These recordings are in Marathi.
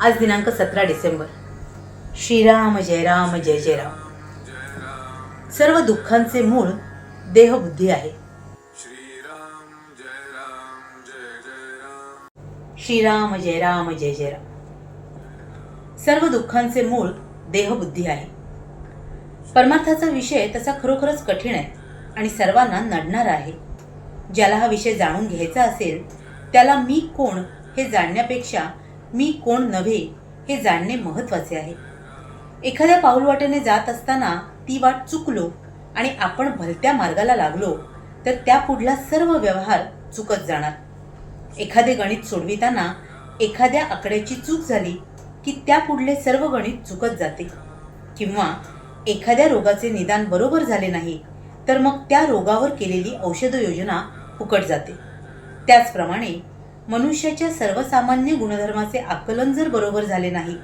आज दिनांक सतरा डिसेंबर. श्रीराम जय राम जय जय राम. सर्व दुःखांचे मूळ देहबुद्धी आहे. श्रीराम जय राम जय जय राम. श्रीराम जय राम जय जय राम सर्व दुःखांचे मूळ देहबुद्धी आहे. परमार्थाचा विषय तसा खरोखरच कठीण आहे आणि सर्वांना नडणारा आहे. ज्याला हा विषय जाणून घ्यायचा असेल त्याला मी कोण हे जाणण्यापेक्षा मी कोण नव्हे हे जाणणे महत्त्वाचे आहे. एखाद्या पाऊलवाटेने जात असताना ती वाट चुकलो आणि आपण भलत्या मार्गाला लागलो तर त्या पुढला सर्व व्यवहार चुकत जाणार. एखादे गणित सोडविताना एखाद्या आकड्याची चूक झाली की त्या पुढले सर्व गणित चुकत जाते. किंवा एखाद्या रोगाचे निदान बरोबर झाले नाही तर मग त्या रोगावर केलेली औषधयोजना फुकट जाते. त्याचप्रमाणे मनुष्याच्या सर्वसामान्य गुणधर्माचे आकलन जर बरोबर झाले नाही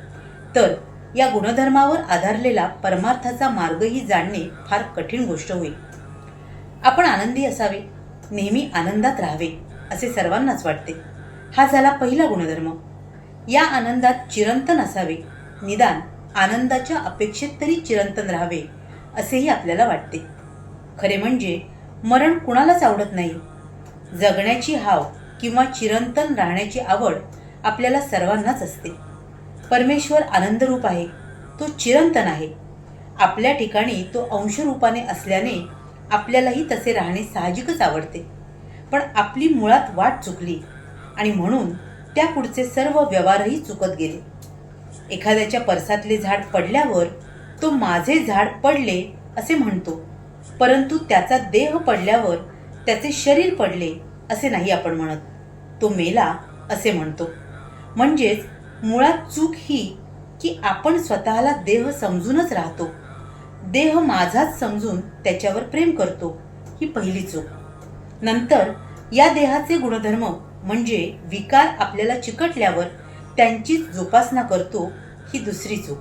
तर या गुणधर्मावर आधारलेला परमार्थाचा मार्गही जाणणे फार कठीण गोष्ट होईल. आपण आनंदी असावे नेहमी आनंदात राहावे असे सर्वांनाच वाटते. हा झाला पहिला गुणधर्म. या आनंदात चिरंतन असावे निदान आनंदाच्या अपेक्षेत तरी चिरंतन राहावे असेही आपल्याला वाटते. खरे म्हणजे मरण कुणालाच आवडत नाही. जगण्याची हाव किंवा चिरंतन राहण्याची आवड आपल्याला सर्वांनाच असते. परमेश्वर आनंदरूप आहे. तो चिरंतन आहे. आपल्या ठिकाणी तो अंशरूपाने असल्याने आपल्यालाही तसे राहणे साहजिकच आवडते. पण आपली मुळात वाट चुकली आणि म्हणून त्या पुढचे सर्व व्यवहारही चुकत गेले. एखाद्याच्या परसातले झाड पडल्यावर तो माझे झाड पडले असे म्हणतो परंतु त्याचा देह पडल्यावर त्याचे शरीर पडले असे नाही आपण म्हणत. तो मेला असे म्हणतो. म्हणजेच मुळात चूक ही की आपण स्वतःला देह समजूनच राहतो. देह माझाच समजून त्याच्यावर प्रेम करतो ही पहिली चूक. नंतर या देहाचे गुणधर्म म्हणजे विकार आपल्याला चिकटल्यावर त्यांचीच जोपासना करतो ही दुसरी चूक.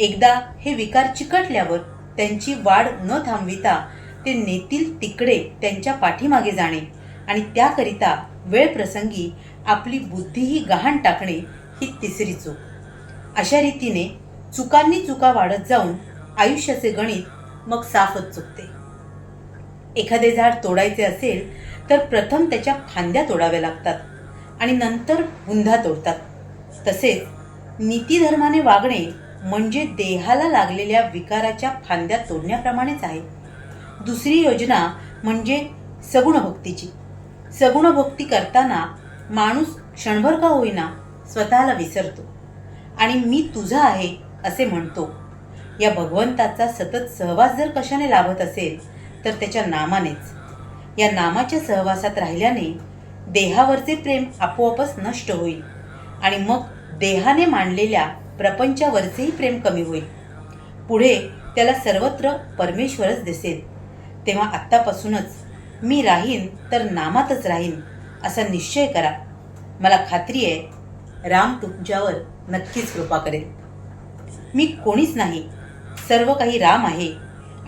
एकदा हे विकार चिकटल्यावर त्यांची वाढ न थांबविता ते नेतील तिकडे त्यांच्या पाठीमागे जाणे. आणि त्याकरिता वेळ प्रसंगी आपली बुद्धीही गहाण टाकणे ही तिसरी चूक. अशा रीतीने चुकांनी चुका वाढत जाऊन आयुष्याचे गणित मग साफच चुकते. एखादे झाड तोडायचे असेल तर प्रथम त्याच्या फांद्या तोडाव्या लागतात आणि नंतर बुंधा तोडतात. तसेच नीतीधर्माने वागणे म्हणजे देहाला लागलेल्या विकाराच्या फांद्या तोडण्याप्रमाणेच आहे. दुसरी योजना म्हणजे सगुण भक्तीची सगुण भक्ती करताना माणूस क्षणभर का होईना स्वतःला विसरतो. आणि मी तुझा आहे असे म्हणतो. या भगवंताचा सतत सहवास जर कशाने लाभत असेल तर त्याच्या नामानेच. या नामाच्या सहवासात राहिल्याने देहावरचे प्रेम आपोआपच नष्ट होईल आणि मग देहाने मांडलेल्या प्रपंचावरचेही प्रेम कमी होईल. पुढे त्याला सर्वत्र परमेश्वरच दिसेल. तेव्हा आत्तापासूनच मी राहीन तर नामातच राहीन असा निश्चय करा. मला खात्री आहे राम तुमच्यावर नक्कीच कृपा करेल. मी कोणीच नाही सर्व काही राम आहे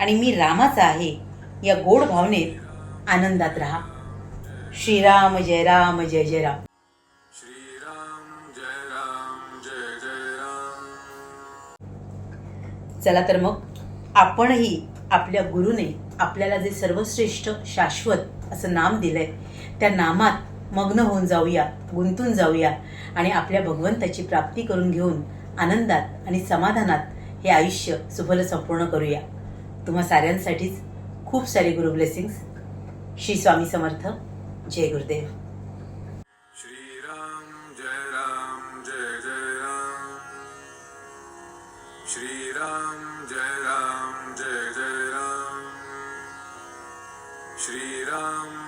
आणि मी रामाचा आहे या गोड भावनेत आनंदात राहा. श्रीराम जय राम जय जय राम. श्रीराम जय राम जय जय राम. चला तर मग आपणही आपल्या गुरुने आपल्याला जे सर्वश्रेष्ठ शाश्वत असं नाम दिलंय त्या नामात मग्न होऊन जाऊया गुंतून जाऊया आणि आपल्या भगवंताची प्राप्ती करून घेऊन आनंदात आणि समाधानात हे आयुष्य सुफल संपूर्ण करूया. तुम्हा साऱ्यांसाठीच खूप सारे गुरु ब्लेसिंग्स. श्री स्वामी समर्थ. जय गुरुदेव. श्रीराम जय राम जय जय राम. श्रीराम जय राम जय जय